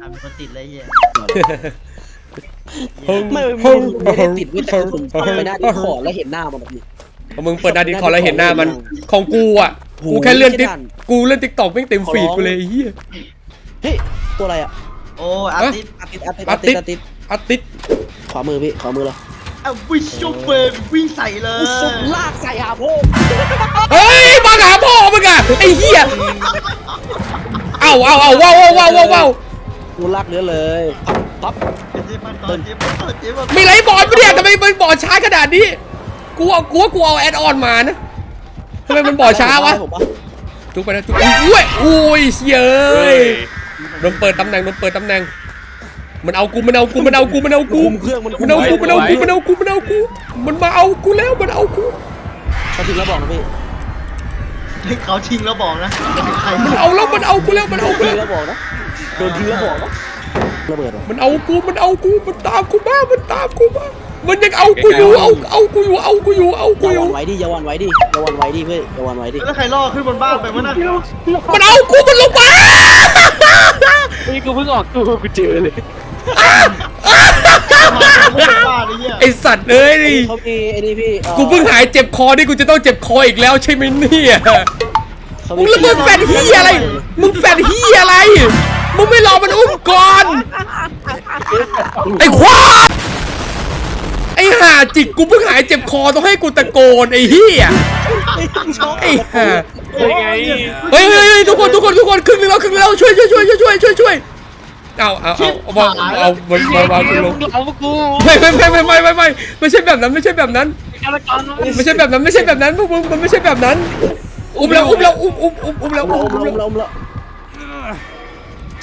อะเป็นคนติดเลยเฮียไม่ไม่ไม่ได้ติดไม่แต่ผมไปหน้าที่ขอแล้วเห็นหน้ามันอะพี่มึงเปิดหน้าดิสคอร์แล้วเห็นหน้ามัน ของกูอะ กูแค่เลื่อนติ๊กกูเลื่อนติ๊กตอกไม่งเต็มฟีดกูเลยไอ้เฮียเฮ้ย ตัวอะไรอะ โอ้อาร์ติสอาติดอาติดอาติดอาติดอาติสขวามือพี่ขวามือเรา อะวิ่งชูเปอร์วิ่งใส่เลยสุดลากใส่หาพงเฮ้ยมาหาพ่อมึงอะไอ้เหี้ยเอาเอาเอาว้าวว้าวว้าวว้าวว้าวกูลากเนื้อเลยปั๊บเจ๊มันต่อเจ๊มันต่อเจ๊มันมีไรบอลปะเนี่ยทำไมมันบอลช้าขนาดนี้กูเอากูว่ากูเอาแอดออนมานะทำไมมันบอลช้าวะผมปจุกไปนะจุกอุ้ยอุ้ยเย้ยโดนเปิดตำแหน่งโดนเปิดตำแหน่ง มันเอากูมันเอากูมันเอากูมันเอากูคุมเครื่องมันมันเอากูมันเอากูมันเอากูมันเอากูมันมาเอากูแล้วมันเอากูเขาถึงแล้วบอกนะพี่ให้เขาทิ้งแล้วบอกนะจะเป็นใครมันเอาแล้วมันเอากูแล้วมันเอากูทิ้งแล้วแล้วบอกนะโดนทิ้งแล้วบอกนะระเบิดเหรอมันเอากูมันเอากูมันตามกูมามันตามกูมามันยังเอากูอยู่เอาเอากูอยู่เอากูอยู่เอาอกูย่าอหยู่วันไหวดิอย่าหวันไหวดิอย่าหวันไหวดิเพื่อนอย่าหวันไหวดิแล้วใครล่อขึ้นบนบ้านไปวะน่ะมันเอากูมันลงมานี่กูเพิ่งออกตัวกูเจอเลยมาบนบ้าน ไอ้เหี้ยไอสัตว์เอ้ยนี่เขามีไอ้นี่พี่อ่อกูเพิ่งหายเจ็บคอนี่กูจะต้องเจ็บคออีกแล้วใช่ไหมเนี่ยเขามึงระเบิดแฟนเฮียอะไร มึงแฟนเฮียอะไร มึงไม่รอมันอุ้มก่อน ไอ้ควายไอ้ห่าจิกกูเพิ่งหายเจ็บคอต้องให้กูตะโกนไอ้เฮียไอ้ห่ายังไง เฮ้ยเฮ้ยเฮ้ยทุกคนทุกคนทุกคนครึ่งหนึงแล้วครึ่งหนึงแล้วช่วยช่วยช่วยช่วยช่วยช่วยช่วย เอาเอาเอาเอาวางเอาวาางวาคุณลุงเอาไม่ไม่ไม่ไม่ไม่ไม่ไม่ใช่แบบนั้นไม่ใช่แบบนั้นไม่ใช่แบบนั้นไม่ใช่แบบนั้นพวกมึงมันไม่ใช่แบบนั้น อุ้มแล้วอุ้มแล้วอุ้มอุ้มอุ้มอุ้มแล้วอุ้มแล้วล้มแล้ว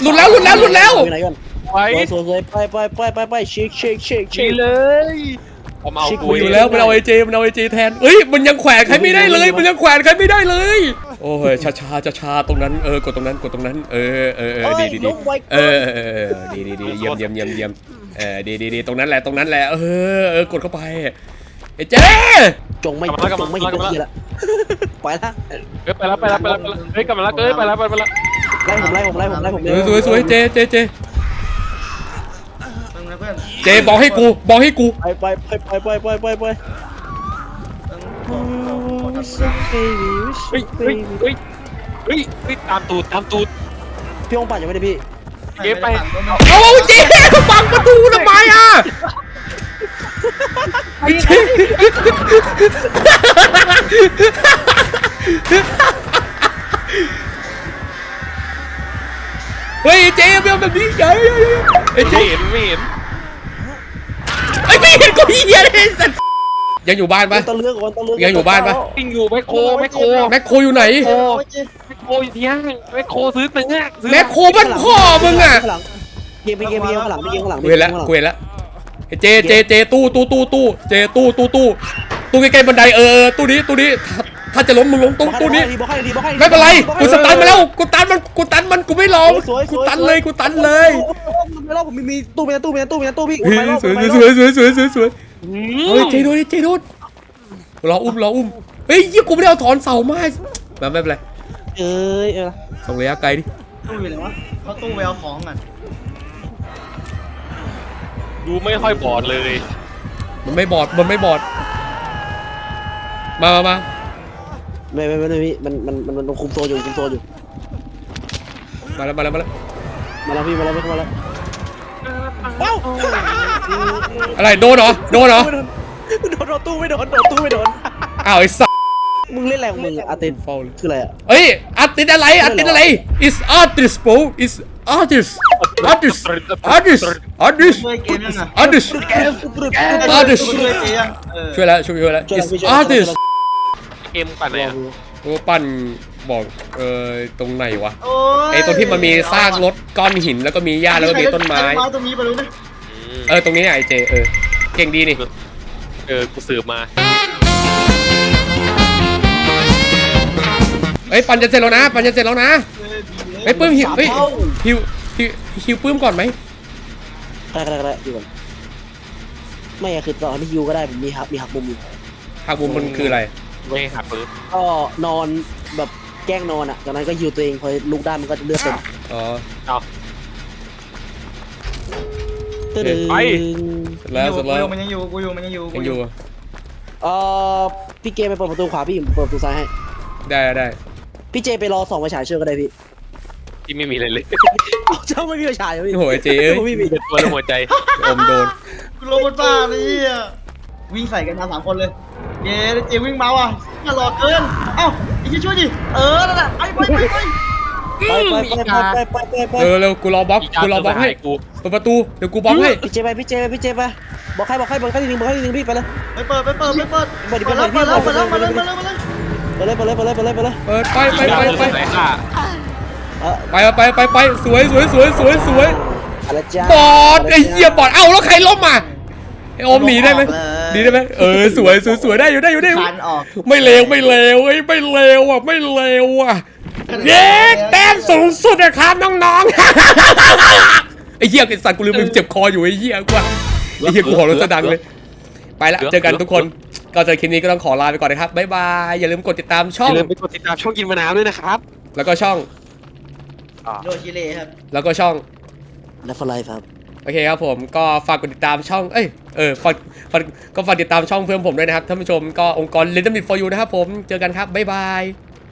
หลุดแล้วหลุดแล้วหลุดแล้วไปไหนกันไปสวยๆไปไปไปไปไปเชคเชคเชคเชคเลยผมเอาคุยแล้วมันเอาไอจีมันเอาไอจีแทนเอ้ยมันยังแขวนใครไม่ได้เลย มันยังแขวนใครไม่ได้เลย อ้ยช้าช้าช้าช้าตรงนั้นเออกดตรงนั้นกดตรงนั้น เออเออเออดีดีดีเออเออเออดีดีดีเยี่ยมเยี่ยมเยี่ยมเยี่ยมเออดีดีดีตรงนั้นแหละตรงนั้นแหละเออเออกดเข้าไปไอเจจงไม่จงไม่เห็นตัวทีละไปละเฮ้ยไปแล้วไปแล้วไปแล้วเฮ้ยกลับมาแล้วเฮ้ยไปแล้วไปแล้วไล่ผมไล่ผมไล่ผมไล่ผมสวยสวยสวยเจเจเจมึงนะเพื่อนเจบอกให้กูบอกให้กูไปไปไปไปไปไปไป เฮ้ยเฮ้ยเฮ้ย เฮ้ย เฮ้ย ตามตูด ตามตูด พี่องปั่นยังไม่ได้พี่เก็บไป เอาเอาเจบังประตูทำไมอะไอ้เจเฮ้ยเจไม่เอาแบบนี้เฮ้ยไอ้เจไม่เห็นไม่เห็นไอ้ไม่เห็นก็พี่เหี้ยเลยสัตว์ ยังอยู่บ้านปะตะเลือกก่อนตะเลือกยังอยู่บ้านปะ วิ่งอยู่แมคโครแมคโครแม็กโคอยู่ไหนโคแมคโคอยู่ที่ห้างแมคโคซื้อเนื้อซื้อแม็กโคบ้านพ่อมึงอะเกมไปเกมไปเกมข้างหลังไปเกมข้างหลังกูเห็นแล้วกูเห็นแล้วไอ้เจเจเจตู้ตู้ตู้ตู้เจตู้ตู้ตู้ตู้ใกล้ๆบันไดเออตู้นี้ตู้นี้ถ้าถ้าจะล้มมึงล้มตู้ตู้นี้บอกให้ดีบอกให้ดีไม่เป็นไรกูสตันมาแล้วกูตันมันกูตันมันกูไม่ลองกูตันเลยกูตันเลยไม่รอบผมมีมีตู้เป็นตู้เป็นตู้เป็นตู้พี่เฮ้ยสวยสวยสวยสวยสวยสวย เฮ้ยเจโดนเจโดนรออุ้มรออุ้มเฮ้ยยี่กูไม่ได้เอาถอนเสามามาไม่เป็นไรเอ้ยเออส่งระยะไกลดิตู้อยู่ไหนวะเขาตู้ไปเอาของกันดูไม่ค่อยบอดเลย มันไม่บอดมันไม่บอด มามามาไม่ไม่ไม่พี่มันมันมันมันคุมโซอยู่คุมโซอยู่ มาแล้วมาแล้วมาแล้วมาแล้วพี่มาแล้วพี่มาแล้ว เอ้าอะไรโดนเหรอโดนเหรอโดนโดนตู้ไม่โดนโดนตู้ไม่โดน อ้าวไอ้สัสมึงเล่นแรงมึงอาเต็นเฝ้าเลยคืออะไรอะเฮ้ยอาร์ติสอะไรอาร์ติสอะไร is artist bro is artist artist artist artist ช่วยเกมยังไง artist ช่วยเกมยังเออช่วยแล้วช่วยช่วยแล้วช่วย is พี่ช่วย artist เกมปั่นไหนอะกูปั้น บอกเออตรงไหนวะโอ้ยไอตรงที่มันมีซากรถก้อนหินแล้วก็มีหญ้าแล้วก็มีต้นไม้ ใครตรงนี้ไปรู้นะเออตรงนี้เนี่ยไอเจเออเก่งดีนี่เออกูสืบมาเอ้ยปั่นจะเสร็จแล้วนะปั่นจะเสร็จแล้วนะไอ้ยปื้มหิวเฮ้ยหิวหิวหิวปื้มก่อนไหมได้ได้ได้ดีก่อนไม่อะคือตอนที่ยูก็ได้ผมมีฮับมีหักมุมอยู่หักมุมมันคืออะไรไม่หาปืนก็นอนแบบ แกล้งนอนอะจากนั้นก็ฮิวตัวเองพอลุกได้มันก็จะเลือดเต็มอ๋อเอาตึ้งไป เสร็จแล้วเสร็จแล้วมันยังอยู่กูอยู่มันยังอยู่กูยังอยู่เอ่อพี่เกมไปเปิดประตูขวาพี่ผมเปิดประตูซ้ายให้ ได้ได้พี่เจไปรอส่องไฟฉายเชื่อก็ได้พี่ที่ไม่มีอะไรเลยเอาเจ้าไม่มีไฟฉายเหรอพี่โอ้ยเจ๊เอ้ยผมไม่มีเป็นตัวและหัวใจอมโดนกูโรบอทบ้าเลยอะวิ่งใส่กันมาสามคนเลยเย้เจวิ่งมาว่ะอย่าหลอกเกินเอ้า อีกทีช่วยดิ เออ นั่นแหละไปไปไปไปไปไปไปไปไปไปไปเออเร็วกูรอบล็อกอีกากูรอบล็อกให้กูเปิดประตูเดี๋ยวกูบล็อกให้พี่เจไปพี่เจไปพี่เจไปบอกให้บอกให้บอกให้ทีนึงบอกให้ทีนึงพี่ไปเลยไปเปิดไปเปิดไปเปิดเปิดดิเปิดแล้วเปิเปิดดดิแล้วเปิดแล้วมาเลยมาเลยมาเลยไปเลยไปเลยไปเลยไปเลยไปเลยเปิดไปไปไปไปไหนค่ะเออไปไปไปไปสวยสวยสวยสวยสวยอะไรจ้าบอดไอ้เหี้ยบอดเอ้าแล้วใครล้มอะไอ้โอมหนีได้ไหมห นีได้ไหมเออสวยสวยสวยได้อยู่ได้อยู่ได้อยู่คานออกไม่เลวไม่เลวเอ้ยไม่เลวอะไม่เลวอะเย้แต้มสูงสุดนะครับน้องๆไอ้เหี้ยไอ้สัตว์กูลืมไปเจ็บคออยู่ไอ้เหี้ยกว่าไอ้เหี้ยกูหัวเรถจะดังเลย ไปละเจอกันทุกคนก็เจอคลิปนี้ก็ต้องขอลาไปก่อนนะครับบ๊ายบายอย่าลืมกดติดตามช่อองย่าลืมไปกดติดตามช่องกินมะนาวด้วยนะครับ แล้วก็ช่องโดนกิเลครับแล้วก็ช่องแล้วฟลายครับ โอเคครับผมก็ฝากกดติดตามช่องเอ้ยเออฝากฝากก็ฝากติดตามช่องเพื่อนผมด้วยนะครับท่านผู้ชมก็องค์กร l i t t l e Bit for You นะครับผมเจอกันครับบ๊ายบาย